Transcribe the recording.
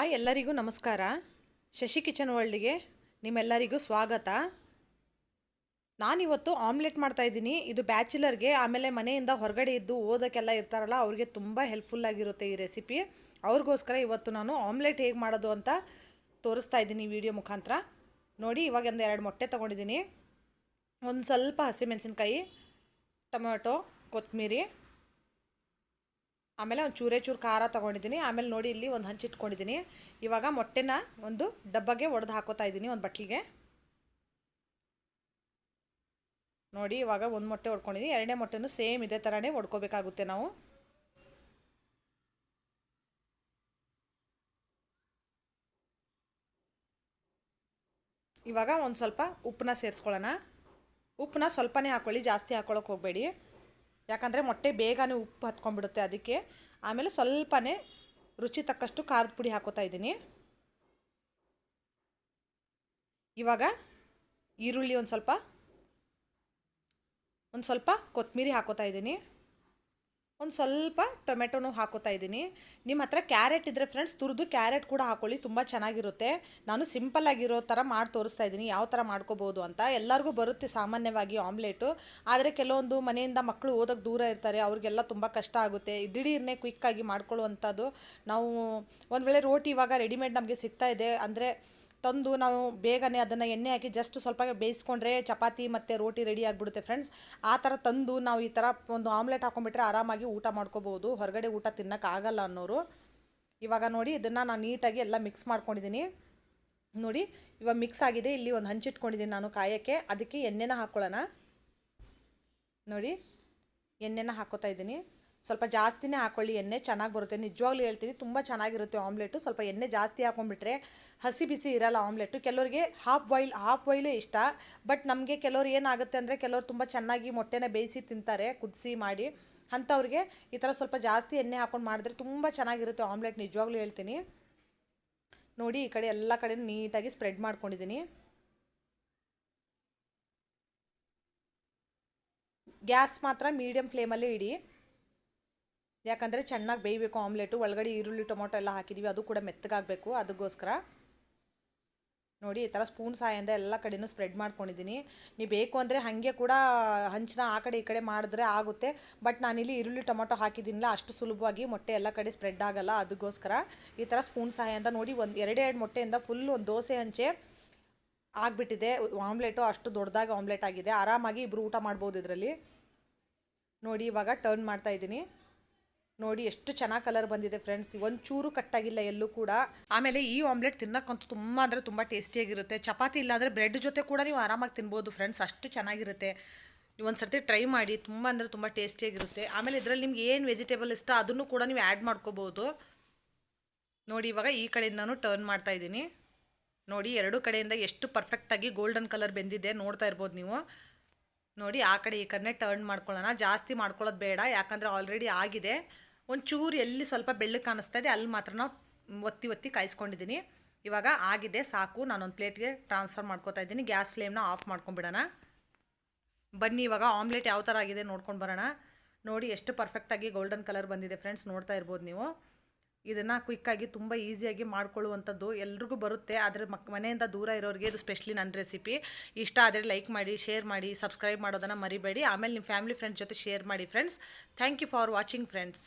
Hi ಎಲ್ಲರಿಗೂ ನಮಸ್ಕಾರ. Shashi kitchen ವರ್ಲ್ಡ್ಗೆ ನಿಮ್ಮೆಲ್ಲರಿಗೂ ಸ್ವಾಗತ. ನಾನಿವತ್ತು ಆಮ್ಲೆಟ್ ಮಾಡ್ತಾ ಇದ್ದೀನಿ. ಇದು ಬ್ಯಾಚುಲರ್ಗೆ, ಆಮೇಲೆ ಮನೆಯಿಂದ ಹೊರಗಡೆ ಇದ್ದು ಓದೋಕ್ಕೆಲ್ಲ ಇರ್ತಾರಲ್ಲ, ಅವ್ರಿಗೆ ತುಂಬ ಹೆಲ್ಪ್ಫುಲ್ ಆಗಿರುತ್ತೆ ಈ ರೆಸಿಪಿ. ಅವ್ರಿಗೋಸ್ಕರ ಇವತ್ತು ನಾನು ಆಮ್ಲೆಟ್ ಹೇಗೆ ಮಾಡೋದು ಅಂತ ತೋರಿಸ್ತಾ ಇದ್ದೀನಿ ವಿಡಿಯೋ ಮುಖಾಂತರ. ನೋಡಿ, ಇವಾಗ ಒಂದು ಎರಡು ಮೊಟ್ಟೆ ತೊಗೊಂಡಿದ್ದೀನಿ. ಒಂದು ಸ್ವಲ್ಪ ಹಸಿಮೆಣಸಿನ್ಕಾಯಿ ಟೊಮೆಟೊ ಕೊತ್ತಂಬರಿ ಆಮೇಲೆ ಒಂದು ಚೂರೇ ಚೂರು ಖಾರ ತೊಗೊಂಡಿದ್ದೀನಿ ಆಮೇಲೆ ನೋಡಿ ಇಲ್ಲಿ ಒಂದು ಹಂಚಿಟ್ಕೊಂಡಿದ್ದೀನಿ ಇವಾಗ ಮೊಟ್ಟೆನ ಒಂದು ಡಬ್ಬಗೆ ಒಡೆದು ಹಾಕೋತಾ ಇದ್ದೀನಿ ಒಂದು ಬಟ್ಲಿಗೆ. ನೋಡಿ ಇವಾಗ ಒಂದು ಮೊಟ್ಟೆ ಹೊಡ್ಕೊಂಡಿದ್ದೀನಿ ಎರಡನೇ ಮೊಟ್ಟೆನೂ ಸೇಮ್ ಇದೇ ಥರನೇ ಹೊಡ್ಕೋಬೇಕಾಗುತ್ತೆ ನಾವು. ಇವಾಗ ಒಂದು ಸ್ವಲ್ಪ ಉಪ್ಪನ್ನ ಸೇರಿಸ್ಕೊಳ್ಳೋಣ. ಉಪ್ಪನ್ನ ಸ್ವಲ್ಪನೇ ಹಾಕ್ಕೊಳ್ಳಿ ಜಾಸ್ತಿ ಹಾಕ್ಕೊಳಕ್ಕೆ ಹೋಗಬೇಡಿ. ಯಾಕಂದರೆ ಮೊಟ್ಟೆ ಬೇಗನೆ ಉಪ್ಪು ಹತ್ಕೊಂಡ್ಬಿಡುತ್ತೆ ಅದಕ್ಕೆ. ಆಮೇಲೆ ಸ್ವಲ್ಪನೇ ರುಚಿ ತಕ್ಕಷ್ಟು ಖಾರದ ಪುಡಿ ಹಾಕೋತಾ ಇದ್ದೀನಿ. ಇವಾಗ ಈರುಳ್ಳಿ ಒಂದು ಸ್ವಲ್ಪ ಒಂದು ಸ್ವಲ್ಪ ಕೊತ್ತಂಬರಿ ಹಾಕೋತಾ ಇದ್ದೀನಿ. ಒಂದು ಸ್ವಲ್ಪ ಟೊಮೆಟೊನೂ ಹಾಕೋತಾ ಇದ್ದೀನಿ. ನಿಮ್ಮ ಹತ್ರ ಕ್ಯಾರೆಟ್ ಇದ್ದರೆ ಫ್ರೆಂಡ್ಸ್ ತುರಿದು ಕ್ಯಾರೆಟ್ ಕೂಡ ಹಾಕೊಳ್ಳಿ, ತುಂಬ ಚೆನ್ನಾಗಿರುತ್ತೆ. ನಾನು ಸಿಂಪಲ್ ಆಗಿರೋ ಥರ ಮಾಡಿ ತೋರಿಸ್ತಾ ಇದ್ದೀನಿ, ಯಾವ ಥರ ಮಾಡ್ಕೋಬೋದು ಅಂತ. ಎಲ್ಲರಿಗೂ ಬರುತ್ತೆ ಸಾಮಾನ್ಯವಾಗಿ ಆಮ್ಲೆಟು. ಆದರೆ ಕೆಲವೊಂದು ಮನೆಯಿಂದ ಮಕ್ಕಳು ಓದೋಕ್ಕೆ ದೂರ ಇರ್ತಾರೆ, ಅವ್ರಿಗೆಲ್ಲ ತುಂಬ ಕಷ್ಟ ಆಗುತ್ತೆ. ದಿಢೀರ್ನೇ ಕ್ವಿಕ್ಕಾಗಿ ಮಾಡ್ಕೊಳ್ಳುವಂಥದ್ದು ನಾವು ಒಂದು ವೇಳೆ ರೋಟಿ ಇವಾಗ ರೆಡಿಮೇಡ್ ನಮಗೆ ಸಿಗ್ತಾ ಇದೆ, ಅಂದರೆ ತಂದು ನಾವು ಬೇಗನೆ ಅದನ್ನು ಎಣ್ಣೆ ಹಾಕಿ ಜಸ್ಟ್ ಸ್ವಲ್ಪ ಬೇಯಿಸ್ಕೊಂಡ್ರೆ ಚಪಾತಿ ಮತ್ತು ರೋಟಿ ರೆಡಿ ಆಗಿಬಿಡುತ್ತೆ ಫ್ರೆಂಡ್ಸ್ ಆ ಥರ ತಂದು ನಾವು ಈ ಥರ ಒಂದು ಆಮ್ಲೆಟ್ ಹಾಕೊಂಡ್ಬಿಟ್ರೆ ಆರಾಮಾಗಿ ಊಟ ಮಾಡ್ಕೋಬೋದು. ಹೊರಗಡೆ ಊಟ ತಿನ್ನೋಕ್ಕಾಗಲ್ಲ ಅನ್ನೋರು. ಇವಾಗ ನೋಡಿ ಇದನ್ನು ನಾನು ನೀಟಾಗಿ ಎಲ್ಲ ಮಿಕ್ಸ್ ಮಾಡ್ಕೊಂಡಿದ್ದೀನಿ ನೋಡಿ, ಇವಾಗ ಮಿಕ್ಸ್ ಆಗಿದೆ. ಇಲ್ಲಿ ಒಂದು ಹಂಚಿಟ್ಕೊಂಡಿದ್ದೀನಿ ನಾನು ಕಾಯೋಕ್ಕೆ. ಅದಕ್ಕೆ ಎಣ್ಣೆನ ಹಾಕ್ಕೊಳ್ಳೋಣ ನೋಡಿ, ಎಣ್ಣೆನ ಹಾಕೋತಾ ಇದ್ದೀನಿ. ಸ್ವಲ್ಪ ಜಾಸ್ತಿನೇ ಹಾಕೊಳ್ಳಿ, ಎಣ್ಣೆ ಚೆನ್ನಾಗಿ ಬರುತ್ತೆ. ನಿಜವಾಗ್ಲೂ ಹೇಳ್ತೀನಿ, ತುಂಬ ಚೆನ್ನಾಗಿರುತ್ತೆ ಆಮ್ಲೆಟು. ಸ್ವಲ್ಪ ಎಣ್ಣೆ ಜಾಸ್ತಿ ಹಾಕೊಂಡ್ಬಿಟ್ರೆ ಹಸಿ ಬಿಸಿ ಇರಲ್ಲ ಆಮ್ಲೆಟು. ಕೆಲವರಿಗೆ ಹಾಫ್ ಬಾಯ್ಲ್ ಹಾಫ್ ಬಾಯ್ಲೇ ಇಷ್ಟ. ಬಟ್ ನಮಗೆ ಕೆಲವ್ರು ಏನಾಗುತ್ತೆ ಅಂದರೆ ಕೆಲವ್ರು ತುಂಬ ಚೆನ್ನಾಗಿ ಮೊಟ್ಟೆನ ಬೇಯಿಸಿ ತಿಂತಾರೆ, ಕುದಿಸಿ ಮಾಡಿ. ಅಂಥವ್ರಿಗೆ ಈ ಥರ ಸ್ವಲ್ಪ ಜಾಸ್ತಿ ಎಣ್ಣೆ ಹಾಕೊಂಡು ಮಾಡಿದ್ರೆ ತುಂಬ ಚೆನ್ನಾಗಿರುತ್ತೆ ಆಮ್ಲೆಟ್. ನಿಜವಾಗ್ಲೂ ಹೇಳ್ತೀನಿ. ನೋಡಿ, ಈ ಕಡೆ ಎಲ್ಲ ಕಡೆ ನೀಟಾಗಿ ಸ್ಪ್ರೆಡ್ ಮಾಡ್ಕೊಂಡಿದ್ದೀನಿ. ಗ್ಯಾಸ್ ಮಾತ್ರ ಮೀಡಿಯಮ್ ಫ್ಲೇಮಲ್ಲೇ ಇಡಿ. ಯಾಕಂದರೆ ಚೆನ್ನಾಗಿ ಬೇಯಬೇಕು, ಆಮ್ಲೆಟು, ಒಳಗಡೆ ಈರುಳ್ಳಿ, ಟೊಮೊಟೊ ಎಲ್ಲ ಹಾಕಿದ್ದೀವಿ ಅದು ಕೂಡ ಮೆತ್ತಗಾಗಬೇಕು, ಅದಕ್ಕೋಸ್ಕರ. ನೋಡಿ, ಈ ಥರ ಸ್ಪೂನ್ ಸಹಾಯದಿಂದ ಎಲ್ಲ ಕಡೆನೂ ಸ್ಪ್ರೆಡ್ ಮಾಡ್ಕೊಂಡಿದ್ದೀನಿ. ನೀವು ಬೇಕು ಅಂದರೆ ಹಾಗೆ ಕೂಡ ಹಂಚನ ಆ ಕಡೆ ಈ ಕಡೆ ಮಾಡಿದ್ರೆ ಆಗುತ್ತೆ. ಬಟ್ ನಾನಿಲ್ಲಿ ಈರುಳ್ಳಿ, ಟೊಮೊಟೊ ಹಾಕಿದ್ದೀನಿಲ್ಲ, ಅಷ್ಟು ಸುಲಭವಾಗಿ ಮೊಟ್ಟೆ ಎಲ್ಲ ಕಡೆ ಸ್ಪ್ರೆಡ್ ಆಗಲ್ಲ, ಅದಕ್ಕೋಸ್ಕರ ಈ ಥರ ಸ್ಪೂನ್ ಸಹಾಯದಿಂದ ನೋಡಿ, ಒಂದು ಎರಡೆರಡು ಮೊಟ್ಟೆಯಿಂದ ಫುಲ್ ಒಂದು ದೋಸೆ ಹಂಚೆ ಆಗಿಬಿಟ್ಟಿದೆ. ಆಮ್ಲೆಟು ಅಷ್ಟು ದೊಡ್ಡದಾಗಿ ಆಮ್ಲೆಟ್ ಆಗಿದೆ. ಆರಾಮಾಗಿ ಇಬ್ಬರು ಊಟ ಮಾಡ್ಬೋದು ಇದರಲ್ಲಿ. ನೋಡಿ, ಇವಾಗ ಟರ್ನ್ ಮಾಡ್ತಾ ಇದ್ದೀನಿ. ನೋಡಿ ಎಷ್ಟು ಚೆನ್ನಾಗಿ ಕಲರ್ ಬಂದಿದೆ ಫ್ರೆಂಡ್ಸ್ ಒಂಚೂರು ಕಟ್ಟಾಗಿಲ್ಲ ಎಲ್ಲೂ ಕೂಡ. ಆಮೇಲೆ ಈ ಆಮ್ಲೆಟ್ ತಿನ್ನಕ್ಕಂತೂ ತುಂಬ ಅಂದರೆ ತುಂಬ ಟೇಸ್ಟಿಯಾಗಿರುತ್ತೆ ಚಪಾತಿ ಇಲ್ಲಾಂದರೆ ಬ್ರೆಡ್ ಜೊತೆ ಕೂಡ ನೀವು ಆರಾಮಾಗಿ ತಿನ್ಬೋದು ಫ್ರೆಂಡ್ಸ್ ಅಷ್ಟು ಚೆನ್ನಾಗಿರುತ್ತೆ. ನೀವು ಒಂದು ಸರ್ತಿ ಟ್ರೈ ಮಾಡಿ, ತುಂಬ ಅಂದರೆ ತುಂಬ ಟೇಸ್ಟಿಯಾಗಿರುತ್ತೆ ಆಮೇಲೆ ಇದರಲ್ಲಿ ನಿಮ್ಗೆ ಏನು ವೆಜಿಟೇಬಲ್ ಇಷ್ಟ ಅದನ್ನು ಕೂಡ ನೀವು ಆ್ಯಡ್ ಮಾಡ್ಕೋಬೋದು. ನೋಡಿ, ಇವಾಗ ಈ ಕಡೆಯಿಂದನೂ ಟರ್ನ್ ಮಾಡ್ತಾ ಇದ್ದೀನಿ. ನೋಡಿ, ಎರಡು ಕಡೆಯಿಂದ ಎಷ್ಟು ಪರ್ಫೆಕ್ಟಾಗಿ ಗೋಲ್ಡನ್ ಕಲರ್ ಬೆಂದಿದೆ ನೋಡ್ತಾ ಇರ್ಬೋದು ನೀವು. ನೋಡಿ, ಆ ಕಡೆ ಈ ಕಡೆ ಟರ್ನ್ ಮಾಡ್ಕೊಳ್ಳೋಣ. ಜಾಸ್ತಿ ಮಾಡ್ಕೊಳ್ಳೋದು ಬೇಡ, ಯಾಕಂದರೆ ಆಲ್ರೆಡಿ ಆಗಿದೆ. ಒಂಚೂರು ಎಲ್ಲಿ ಸ್ವಲ್ಪ ಬೆಳ್ಳಗೆ ಕಾಣಿಸ್ತಾ ಇದೆ, ಅಲ್ಲಿ ಮಾತ್ರ ನಾವು ಒತ್ತಿ ಒತ್ತಿ ಕಾಯಿಸ್ಕೊಂಡಿದ್ದೀನಿ. ಇವಾಗ ಆಗಿದೆ, ಸಾಕು. ನಾನೊಂದು ಪ್ಲೇಟ್ಗೆ ಟ್ರಾನ್ಸ್ಫರ್ ಮಾಡ್ಕೋತಾ ಇದ್ದೀನಿ. ಗ್ಯಾಸ್ ಫ್ಲೇಮ್ನ ಆಫ್ ಮಾಡ್ಕೊಂಬಿಡೋಣ. ಬನ್ನಿ, ಇವಾಗ ಆಮ್ಲೆಟ್ ಯಾವ ಥರ ಆಗಿದೆ ನೋಡ್ಕೊಂಡು ಬರೋಣ. ನೋಡಿ, ಎಷ್ಟು ಪರ್ಫೆಕ್ಟಾಗಿ ಗೋಲ್ಡನ್ ಕಲರ್ ಬಂದಿದೆ ಫ್ರೆಂಡ್ಸ್ ನೋಡ್ತಾ ಇರ್ಬೋದು ನೀವು. ಇದನ್ನು ಕ್ವಿಕ್ಕಾಗಿ ತುಂಬ ಈಸಿಯಾಗಿ ಮಾಡ್ಕೊಳ್ಳುವಂಥದ್ದು ಎಲ್ರಿಗೂ ಬರುತ್ತೆ. ಆದರೆ ಮಕ್, ಮನೆಯಿಂದ ದೂರ ಇರೋರಿಗೆ ಇದು ಸ್ಪೆಷಲಿ ನನ್ನ ರೆಸಿಪಿ ಇಷ್ಟ ಆದರೆ ಲೈಕ್ ಮಾಡಿ ಶೇರ್ ಮಾಡಿ ಸಬ್ಸ್ಕ್ರೈಬ್ ಮಾಡೋದನ್ನು ಮರಿಬೇಡಿ. ಆಮೇಲೆ ನಿಮ್ಮ ಫ್ಯಾಮಿಲಿ ಫ್ರೆಂಡ್ಸ್ ಜೊತೆ ಶೇರ್ ಮಾಡಿ friends thank you for watching friends